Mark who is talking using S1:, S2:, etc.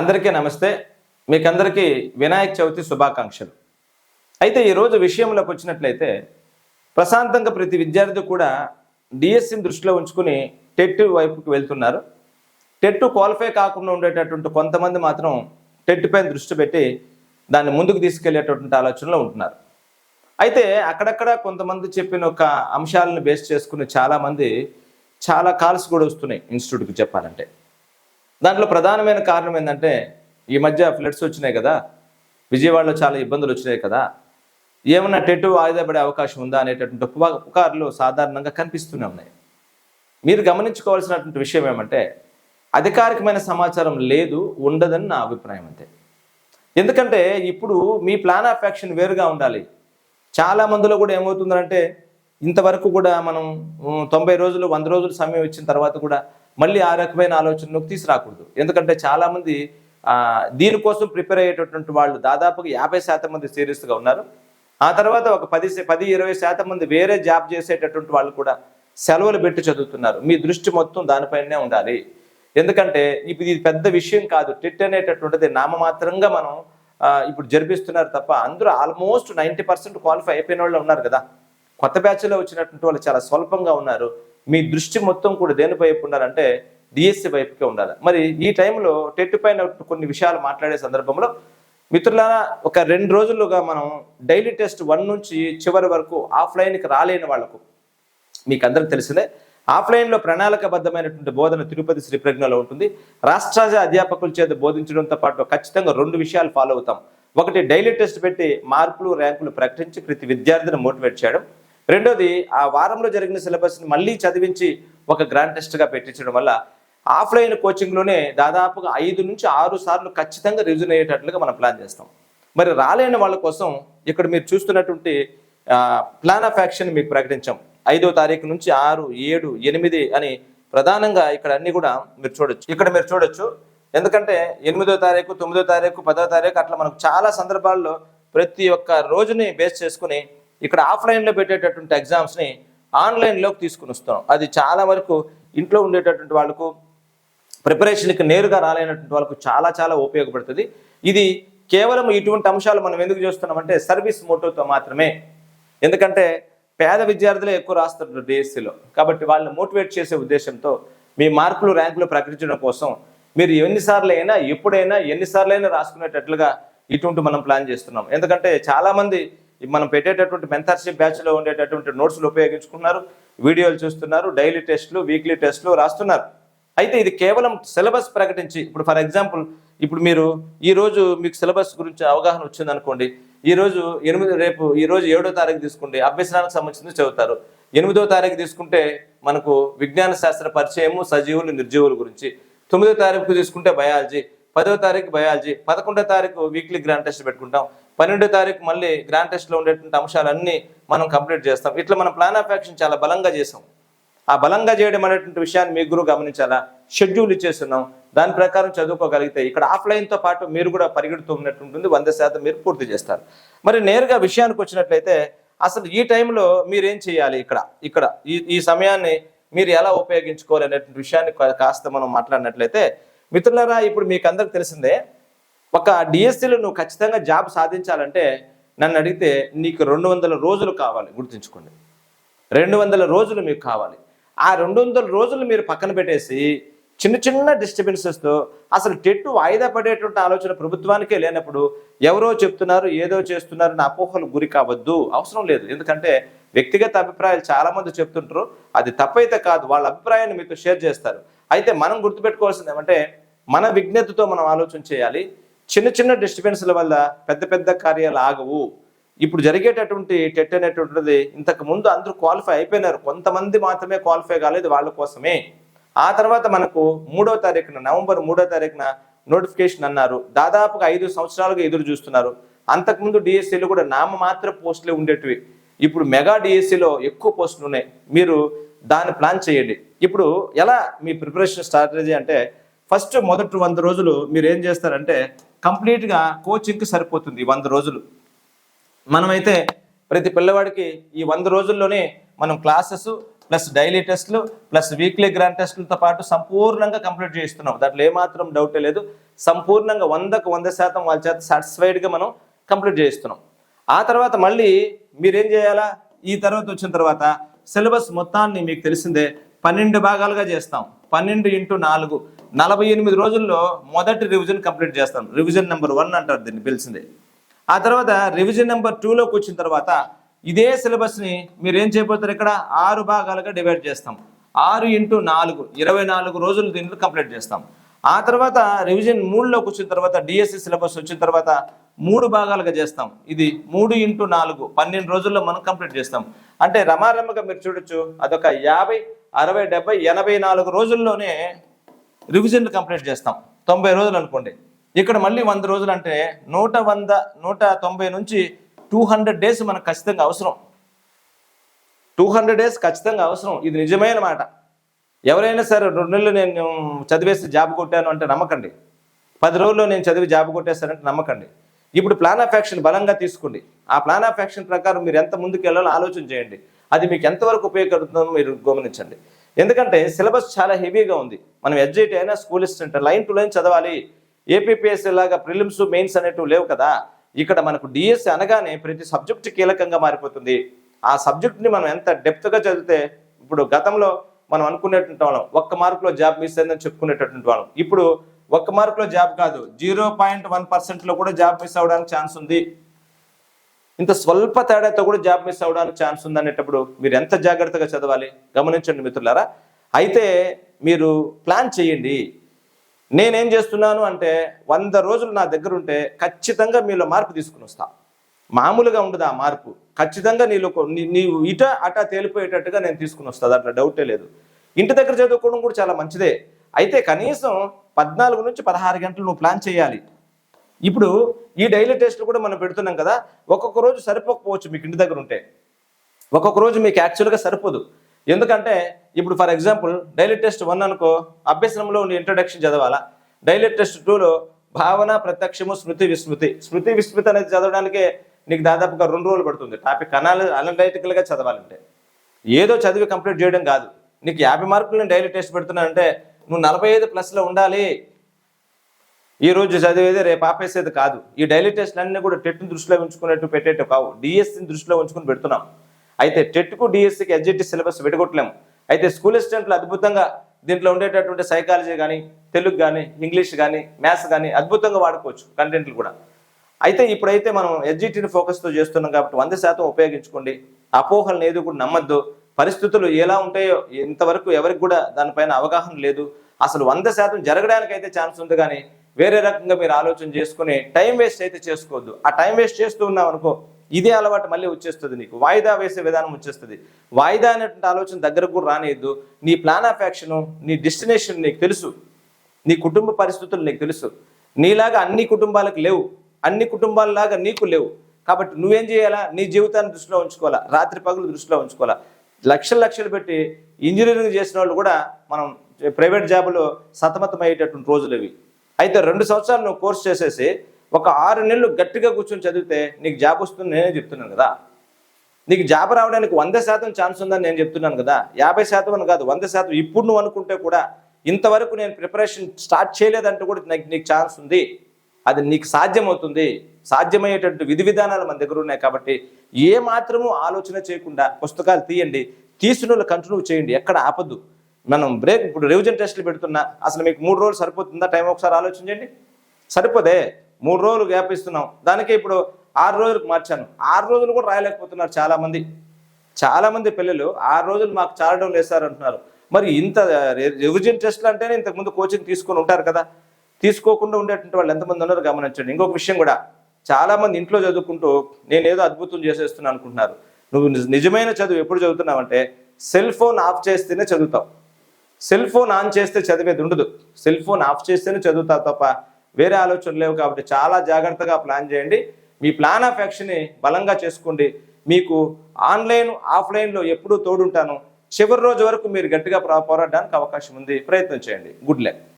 S1: అందరికీ నమస్తే. మీకందరికీ వినాయక చవితి శుభాకాంక్షలు. అయితే ఈరోజు విషయంలోకి వచ్చినట్లయితే ప్రశాంతంగా ప్రతి విద్యార్థి కూడా డిఎస్సిని దృష్టిలో ఉంచుకుని టెట్ వైపుకి వెళ్తున్నారు. టెట్ క్వాలిఫై కాకుండా ఉండేటటువంటి కొంతమంది మాత్రం టెట్ పైన దృష్టి పెట్టి దాన్ని ముందుకు తీసుకెళ్ళేటటువంటి ఆలోచనలో ఉంటున్నారు. అయితే అక్కడక్కడ కొంతమంది చెప్పిన ఒక అంశాలను బేస్ చేసుకుని చాలామంది చాలా కాల్స్ కూడా వస్తున్నాయి ఇన్స్టిట్యూట్కి చెప్పాలంటే. దాంట్లో ప్రధానమైన కారణం ఏంటంటే ఈ మధ్య ఫ్లడ్స్ వచ్చినాయి కదా విజయవాడలో చాలా ఇబ్బందులు వచ్చినాయి కదా ఏమన్నా టెట్టు వాయిదా పడే అవకాశం ఉందా అనేటటువంటి పుకార్లు సాధారణంగా కనిపిస్తూనే ఉన్నాయి. మీరు గమనించుకోవాల్సినటువంటి విషయం ఏమంటే అధికారికమైన సమాచారం లేదు ఉండదని నా అభిప్రాయం అంతే. ఎందుకంటే ఇప్పుడు మీ ప్లాన్ ఆఫ్ యాక్షన్ వేరుగా ఉండాలి. చాలా మందిలో కూడా ఏమవుతుందంటే ఇంతవరకు కూడా మనం తొంభై రోజులు వంద రోజులు సమయం ఇచ్చిన తర్వాత కూడా మళ్ళీ ఆ రకమైన ఆలోచనలోకి తీసుకురాకూడదు. ఎందుకంటే చాలామంది దీనికోసం ప్రిపేర్ అయ్యేటటువంటి వాళ్ళు దాదాపుగా యాభై శాతం మంది సీరియస్గా ఉన్నారు. ఆ తర్వాత ఒక పది పది ఇరవై శాతం మంది వేరే జాబ్ చేసేటటువంటి వాళ్ళు కూడా సెలవులు పెట్టి చదువుతున్నారు. మీ దృష్టి మొత్తం దానిపైనే ఉండాలి. ఎందుకంటే ఇప్పుడు ఇది పెద్ద విషయం కాదు. టిట్ అనేటటువంటిది నామమాత్రంగా మనం ఇప్పుడు జరిపిస్తున్నారు తప్ప అందరూ ఆల్మోస్ట్ నైంటీ పర్సెంట్ క్వాలిఫై అయిపోయిన వాళ్ళు ఉన్నారు కదా. కొత్త బ్యాచ్లో వచ్చినటువంటి వాళ్ళు చాలా స్వల్పంగా ఉన్నారు. మీ దృష్టి మొత్తం కూడా దేని వైపు ఉండాలంటే డిఎస్సి వైపుకే ఉండాలి. మరి ఈ టైంలో టెట్ పైన కొన్ని విషయాలు మాట్లాడే సందర్భంలో మిత్రులారా ఒక రెండు రోజులుగా మనం డైలీ టెస్ట్ వన్ నుంచి చివరి వరకు ఆఫ్లైన్కి రాలేని వాళ్ళకు మీకు అందరికి తెలిసిందే ఆఫ్లైన్లో ప్రణాళికబద్ధమైనటువంటి బోధన తిరుపతి శ్రీ ప్రజ్ఞలో ఉంటుంది. రాష్ట్రాజ అధ్యాపకుల చేత బోధించడంతో పాటు ఖచ్చితంగా రెండు విషయాలు ఫాలో అవుతాం. ఒకటి డైలీ టెస్ట్ పెట్టి మార్కులు ర్యాంకులు ప్రకటించి ప్రతి విద్యార్థిని మోటివేట్ చేయడం. రెండోది ఆ వారంలో జరిగిన సిలబస్ని మళ్ళీ చదివించి ఒక గ్రాండ్ టెస్ట్గా పెట్టించడం వల్ల ఆఫ్లైన్ కోచింగ్లోనే దాదాపుగా ఐదు నుంచి ఆరు సార్లు ఖచ్చితంగా రివిజన్ అయ్యేటట్లుగా మనం ప్లాన్ చేస్తాం. మరి రాలేని వాళ్ళ కోసం ఇక్కడ మీరు చూస్తున్నటువంటి ప్లాన్ ఆఫ్ యాక్షన్ మీకు ప్రకటించాం. ఐదో తారీఖు నుంచి ఆరు ఏడు ఎనిమిది అని ప్రధానంగా ఇక్కడ అన్ని కూడా మీరు చూడొచ్చు. ఇక్కడ మీరు చూడొచ్చు. ఎందుకంటే ఎనిమిదో తారీఖు తొమ్మిదో తారీఖు పదో తారీఖు అట్లా మనకు చాలా సందర్భాల్లో ప్రతి ఒక్క రోజుని బేస్ చేసుకుని ఇక్కడ ఆఫ్లైన్లో పెట్టేటటువంటి ఎగ్జామ్స్ని ఆన్లైన్లోకి తీసుకుని వస్తాం అది చాలా వరకు ఇంట్లో ఉండేటటువంటి వాళ్ళకు ప్రిపరేషన్కి నేరుగా రాలేనటువంటి వాళ్ళకు చాలా చాలా ఉపయోగపడుతుంది. ఇది కేవలం ఇటువంటి అంశాలు మనం ఎందుకు చేస్తున్నామంటే సర్వీస్ మోటోతో మాత్రమే. ఎందుకంటే పేద విద్యార్థులే ఎక్కువ రాస్తున్నారు డిఎస్సిలో కాబట్టి వాళ్ళని మోటివేట్ చేసే ఉద్దేశంతో మీ మార్కులు ర్యాంకులు ప్రకటించడం కోసం మీరు ఎన్నిసార్లు అయినా ఎప్పుడైనా ఎన్నిసార్లు అయినా రాసుకునేటట్లుగా ఇటువంటి మనం ప్లాన్ చేస్తున్నాం. ఎందుకంటే చాలామంది మనం పెట్టేటటువంటి మెంటర్షిప్ బ్యాచ్లో ఉండేటటువంటి నోట్స్లు ఉపయోగించుకున్నారు వీడియోలు చూస్తున్నారు డైలీ టెస్ట్లు వీక్లీ టెస్ట్లు రాస్తున్నారు. అయితే ఇది కేవలం సిలబస్ ప్రకటించి ఇప్పుడు ఫర్ ఎగ్జాంపుల్ ఇప్పుడు మీరు ఈరోజు మీకు సిలబస్ గురించి అవగాహన వచ్చిందనుకోండి ఈరోజు ఎనిమిది రేపు ఈరోజు ఏడో తారీఖు తీసుకుంటే అభ్యసనానికి సంబంధించింది చదువుతారు. ఎనిమిదో తారీఖు తీసుకుంటే మనకు విజ్ఞాన శాస్త్ర పరిచయము సజీవులు నిర్జీవుల గురించి. తొమ్మిదో తారీఖు తీసుకుంటే బయాలజీ పదో తారీఖు బయాలజీ పదకొండో తారీఖు వీక్లీ గ్రాండ్ టెస్ట్ పెట్టుకుంటాం. పన్నెండో తారీఖు మళ్ళీ గ్రాండ్ టెస్ట్లో ఉండేటువంటి అంశాలన్నీ మనం కంప్లీట్ చేస్తాం. ఇట్లా మనం ప్లాన్ ఆఫ్ యాక్షన్ చాలా బలంగా చేసాం. ఆ బలంగా చేయడం అనేటువంటి విషయాన్ని మీ గురువు గమనించాలా? షెడ్యూల్ ఇచ్చేస్తున్నాం. దాని ప్రకారం చదువుకోగలిగితే ఇక్కడ ఆఫ్లైన్తో పాటు మీరు కూడా పరిగెడుతూ ఉంటుంది వంద శాతం మీరు పూర్తి చేస్తారు. మరి నేరుగా విషయానికి వచ్చినట్లయితే అసలు ఈ టైంలో మీరేం చేయాలి ఇక్కడ? ఇక్కడ ఈ ఈ సమయాన్ని మీరు ఎలా ఉపయోగించుకోవాలి అనేటువంటి విషయాన్ని కా- కాస్త మనం మాట్లాడినట్లయితే మిత్రులారా ఇప్పుడు మీకు అందరికి తెలిసిందే ఒక డిఎస్సీలో నువ్వు ఖచ్చితంగా జాబ్ సాధించాలంటే నన్ను అడిగితే నీకు రెండు వందల రోజులు కావాలి గుర్తుంచుకోండి. రెండు వందల రోజులు మీకు కావాలి. ఆ రెండు వందల రోజులు మీరు పక్కన పెట్టేసి చిన్న చిన్న డిస్టర్బెన్సెస్తో అసలు టెట్టు వాయిదా పడేటువంటి ఆలోచన ప్రభుత్వానికే లేనప్పుడు ఎవరో చెప్తున్నారు ఏదో చేస్తున్నారు నా అపోహలు గురి కావద్దు. అవసరం లేదు. ఎందుకంటే వ్యక్తిగత అభిప్రాయాలు చాలామంది చెప్తుంటారు. అది తప్పైతే కాదు. వాళ్ళ అభిప్రాయాన్ని మీతో షేర్ చేస్తారు. అయితే మనం గుర్తుపెట్టుకోవాల్సింది ఏమంటే మన విజ్ఞతతో మనం ఆలోచన చేయాలి. చిన్న చిన్న డిస్టర్బెన్స్ల వల్ల పెద్ద పెద్ద కార్యాలు ఆగవు. ఇప్పుడు జరిగేటటువంటి టెట్ అనేటువంటిది ఇంతకు ముందు అందరూ క్వాలిఫై అయిపోయినారు. కొంతమంది మాత్రమే క్వాలిఫై కాలేదు వాళ్ళ కోసమే. ఆ తర్వాత మనకు మూడో తారీఖున నవంబర్ మూడో తారీఖున నోటిఫికేషన్ అన్నారు. దాదాపుగా ఐదు సంవత్సరాలుగా ఎదురు చూస్తున్నారు. అంతకుముందు డిఎస్సీలో కూడా నామ మాత్ర పోస్టులే ఉండేటివి. ఇప్పుడు మెగా డిఎస్సిలో ఎక్కువ పోస్టులు ఉన్నాయి. మీరు దాన్ని ప్లాన్ చేయండి. ఇప్పుడు ఎలా మీ ప్రిపరేషన్ స్ట్రాటజీ అంటే ఫస్ట్ మొదటి వంద రోజులు మీరు ఏం చేస్తారంటే కంప్లీట్గా కోచింగ్కి సరిపోతుంది వంద రోజులు. మనమైతే ప్రతి పిల్లవాడికి ఈ వంద రోజుల్లోనే మనం క్లాసెస్ ప్లస్ డైలీ టెస్ట్లు ప్లస్ వీక్లీ గ్రాండ్ టెస్టులతో పాటు సంపూర్ణంగా కంప్లీట్ చేయిస్తున్నాం. దాంట్లో ఏమాత్రం డౌటే లేదు. సంపూర్ణంగా వందకు వంద శాతం వాళ్ళ చేత సాటిస్ఫైడ్గా మనం కంప్లీట్ చేయిస్తున్నాం. ఆ తర్వాత మళ్ళీ మీరేం చేయాలా? ఈ తర్వాత వచ్చిన తర్వాత సిలబస్ మొత్తాన్ని మీకు తెలిసిందే. పన్నెండు భాగాలుగా చేస్తాం. పన్నెండు ఇంటూ నాలుగు. నలభై ఎనిమిది రోజుల్లో మొదటి రివిజన్ కంప్లీట్ చేస్తాం రివిజన్ నెంబర్ వన్ అంటారు దీన్ని పిలిచింది. ఆ తర్వాత రివిజన్ నెంబర్ టూలోకి వచ్చిన తర్వాత ఇదే సిలబస్ని మీరు ఏం చేయబోతారు ఇక్కడ? ఆరు భాగాలుగా డివైడ్ చేస్తాం. ఆరు ఇంటూ నాలుగు ఇరవై నాలుగు రోజులు దీంట్లో కంప్లీట్ చేస్తాం. ఆ తర్వాత రివిజన్ మూడులోకి వచ్చిన తర్వాత డిఎస్సి సిలబస్ వచ్చిన తర్వాత మూడు భాగాలుగా చేస్తాం. ఇది మూడు ఇంటూ నాలుగు పన్నెండు రోజుల్లో మనం కంప్లీట్ చేస్తాం. అంటే రమారమ్మగా మీరు చూడొచ్చు అదొక యాభై అరవై డెబ్బై ఎనభై నాలుగు రోజుల్లోనే రివిజన్లు కంప్లీట్ చేస్తాం. తొంభై రోజులు అనుకోండి. ఇక్కడ మళ్ళీ వంద రోజులు అంటే నూట వంద నూట తొంభై నుంచి టూ హండ్రెడ్ డేస్ మనకు ఖచ్చితంగా అవసరం. టూ హండ్రెడ్ డేస్ ఖచ్చితంగా అవసరం. ఇది నిజమైన మాట. ఎవరైనా సరే రెండు నెలలు నేను చదివేసి జాబ్ కొట్టాను అంటే నమ్మకండి. పది రోజుల్లో నేను చదివి జాబ్ కొట్టేస్తానంటే నమ్మకండి. ఇప్పుడు ప్లాన్ ఆఫ్ యాక్షన్ బలంగా తీసుకోండి. ఆ ప్లాన్ ఆఫ్ యాక్షన్ ప్రకారం మీరు ఎంత ముందుకు వెళ్ళాలో ఆలోచన చేయండి. అది మీకు ఎంతవరకు ఉపయోగపడుతుందో మీరు గమనించండి. ఎందుకంటే సిలబస్ చాలా హెవీగా ఉంది. మనం ఎడ్జైట్ అయినా స్కూల్ ఇస్తుంటే లైన్ టు లైన్ చదవాలి? ఏపీపీఎస్సీ లాగా ప్రిలిమ్స్ మెయిన్స్ అనేటివి లేవు కదా. ఇక్కడ మనకు డిఎస్సి అనగానే ప్రతి సబ్జెక్ట్ కీలకంగా మారిపోతుంది. ఆ సబ్జెక్ట్ని మనం ఎంత డెప్త్గా చదివితే ఇప్పుడు గతంలో మనం అనుకునేటువంటి వాళ్ళం ఒక్క మార్కులో జాబ్ మిస్ అయిందని చెప్పుకునేటటువంటి వాళ్ళం. ఇప్పుడు ఒక్క మార్కులో జాబ్ కాదు జీరో పాయింట్ వన్ పర్సెంట్లో కూడా జాబ్ మిస్ అవ్వడానికి ఛాన్స్ ఉంది. ఇంత స్వల్ప తేడాతో కూడా జాబ్ మిస్ అవ్వడానికి ఛాన్స్ ఉంది అనేటప్పుడు మీరు ఎంత జాగ్రత్తగా చదవాలి? గమనించండి మిత్రులారా. అయితే మీరు ప్లాన్ చేయండి. నేనేం చేస్తున్నాను అంటే వంద రోజులు నా దగ్గర ఉంటే ఖచ్చితంగా మీలో మార్పు తీసుకుని వస్తా. మామూలుగా ఉండదు ఆ మార్పు. ఖచ్చితంగా నీలో నీవు ఇట అట తేలిపోయేటట్టుగా నేను తీసుకుని వస్తా. దాంట్లో డౌటే లేదు. ఇంటి దగ్గర చదువుకోవడం కూడా చాలా మంచిదే. అయితే కనీసం పద్నాలుగు నుంచి పదహారు గంటలు నువ్వు ప్లాన్ చేయాలి. ఇప్పుడు ఈ డైలీ టెస్ట్లు కూడా మనం పెడుతున్నాం కదా ఒక్కొక్క రోజు సరిపోకపోవచ్చు మీకు ఇంటి దగ్గర ఉంటే. ఒక్కొక్క రోజు మీకు యాక్చువల్గా సరిపోదు. ఎందుకంటే ఇప్పుడు for example daily test one అనుకో అభ్యసనంలో ఉండి ఇంట్రడక్షన్ చదవాలా? డైలీ టెస్ట్ టూలో భావన ప్రత్యక్షము స్మృతి విస్మృతి. స్మృతి విస్మృతి అనేది చదవడానికే నీకు దాదాపుగా రెండు రోజులు పడుతుంది. టాపిక్ అనాలి అనలైటికల్గా చదవాలంటే. ఏదో చదివి కంప్లీట్ చేయడం కాదు. నీకు యాభై మార్కులు నేను డైలీ టెస్ట్ పెడుతున్నానంటే నువ్వు నలభై ఐదు ప్లస్లో ఉండాలి. ఈ రోజు చదివేది రేపు ఆపేసేది కాదు. ఈ డైలీ టెస్ట్లు అన్నీ కూడా టెట్ని దృష్టిలో ఉంచుకునేట్టు పెట్టేట్టు కావు. డిఎస్సిని దృష్టిలో ఉంచుకుని పెడుతున్నాం. అయితే టెట్కు డిఎస్సికి ఎడ్జిటి సిలబస్ విడగొట్టలేము. అయితే స్కూల్ అసిస్టెంట్లు అద్భుతంగా దీంట్లో ఉండేటటువంటి సైకాలజీ కానీ తెలుగు కానీ ఇంగ్లీష్ కానీ మ్యాథ్స్ కానీ అద్భుతంగా వాడుకోవచ్చు కంటెంట్లు కూడా. అయితే ఇప్పుడైతే మనం ఎడ్జిటీని ఫోకస్తో చేస్తున్నాం కాబట్టి వంద శాతం ఉపయోగించుకోండి. అపోహలను ఏది కూడా నమ్మద్దు. పరిస్థితులు ఎలా ఉంటాయో ఇంతవరకు ఎవరికి కూడా దానిపైన అవగాహన లేదు. అసలు వంద శాతం జరగడానికి అయితే ఛాన్స్ ఉంది కానీ వేరే రకంగా మీరు ఆలోచన చేసుకుని టైం వేస్ట్ అయితే చేసుకోవద్దు. ఆ టైం వేస్ట్ చేస్తూ ఉన్నాం అనుకో ఇదే అలవాటు మళ్ళీ వచ్చేస్తుంది నీకు. వాయిదా వేసే విధానం వచ్చేస్తుంది. వాయిదా అనేటువంటి ఆలోచన దగ్గరకు కూడా రానియద్దు. నీ ప్లాన్ ఆఫ్ యాక్షన్ నీ డెస్టినేషన్ నీకు తెలుసు. నీ కుటుంబ పరిస్థితులు నీకు తెలుసు. నీలాగా అన్ని కుటుంబాలకు లేవు. అన్ని కుటుంబాలలాగా నీకు లేవు. కాబట్టి నువ్వేం చేయాలా? నీ జీవితాన్ని దృష్టిలో ఉంచుకోవాలా? రాత్రి పగులు దృష్టిలో ఉంచుకోవాలా? లక్షలు లక్షలు పెట్టి ఇంజనీరింగ్ చేసిన వాళ్ళు కూడా మనం ప్రైవేట్ జాబులో సతమతం అయ్యేటటువంటి రోజులు ఇవి. అయితే రెండు సంవత్సరాలు నువ్వు కోర్స్ చేసేసి ఒక ఆరు నెలలు గట్టిగా కూర్చొని చదివితే నీకు జాబ్ వస్తుంది నేనే చెప్తున్నాను కదా. నీకు జాబ్ రావడానికి వంద శాతం ఛాన్స్ ఉందని నేను చెప్తున్నాను కదా. యాభై శాతం అని కాదు వంద శాతం ఇప్పుడు నువ్వు అనుకుంటే కూడా ఇంతవరకు నేను ప్రిపరేషన్ స్టార్ట్ చేయలేదంటే కూడా నాకు నీకు ఛాన్స్ ఉంది. అది నీకు సాధ్యమవుతుంది. సాధ్యమయ్యేటట్టు విధి విధానాలు మన దగ్గర ఉన్నాయి కాబట్టి ఏ మాత్రము ఆలోచన చేయకుండా పుస్తకాలు తీయండి. తీసిన కంటిన్యూ చేయండి. ఎక్కడ ఆపద్దు. మనం బ్రేక్ ఇప్పుడు రివిజన్ టెస్ట్లు పెడుతున్నా అసలు మీకు మూడు రోజులు సరిపోతుందా? టైం ఒకసారి ఆలోచించండి సరిపోదే. మూడు రోజులు గ్యాప్ ఇస్తున్నాం. దానికే ఇప్పుడు ఆరు రోజులకు మార్చాను. ఆరు రోజులు కూడా రాయలేకపోతున్నారు చాలామంది. చాలామంది పిల్లలు ఆరు రోజులు మాకు చాలడం లేదు అంటున్నారు. మరి ఇంత రివిజన్ టెస్ట్లు అంటేనే ఇంతకుముందు కోచింగ్ తీసుకొని ఉంటారు కదా. తీసుకోకుండా ఉండేటువంటి వాళ్ళు ఎంతమంది ఉన్నారో గమనించండి. ఇంకొక విషయం కూడా. చాలామంది ఇంట్లో చదువుకుంటూ నేనేదో అద్భుతం చేసేస్తున్నాను అనుకుంటున్నారు. నువ్వు నిజమైన చదువు ఎప్పుడు చదువుతున్నావంటే సెల్ ఫోన్ ఆఫ్ చేస్తేనే చదువుతావు. సెల్ ఫోన్ ఆన్ చేస్తే చదివేది ఉండదు. సెల్ ఫోన్ ఆఫ్ చేస్తేనే చదువుతా తప్ప వేరే ఆలోచనలు లేవు కాబట్టి చాలా జాగ్రత్తగా ప్లాన్ చేయండి. మీ ప్లాన్ ఆఫ్ యాక్షన్ని బలంగా చేసుకోండి. మీకు ఆన్లైన్ ఆఫ్లైన్లో ఎప్పుడూ తోడుంటాను. చివరి రోజు వరకు మీరు గట్టిగా పోరాడడానికి అవకాశం ఉంది. ప్రయత్నం చేయండి. Good luck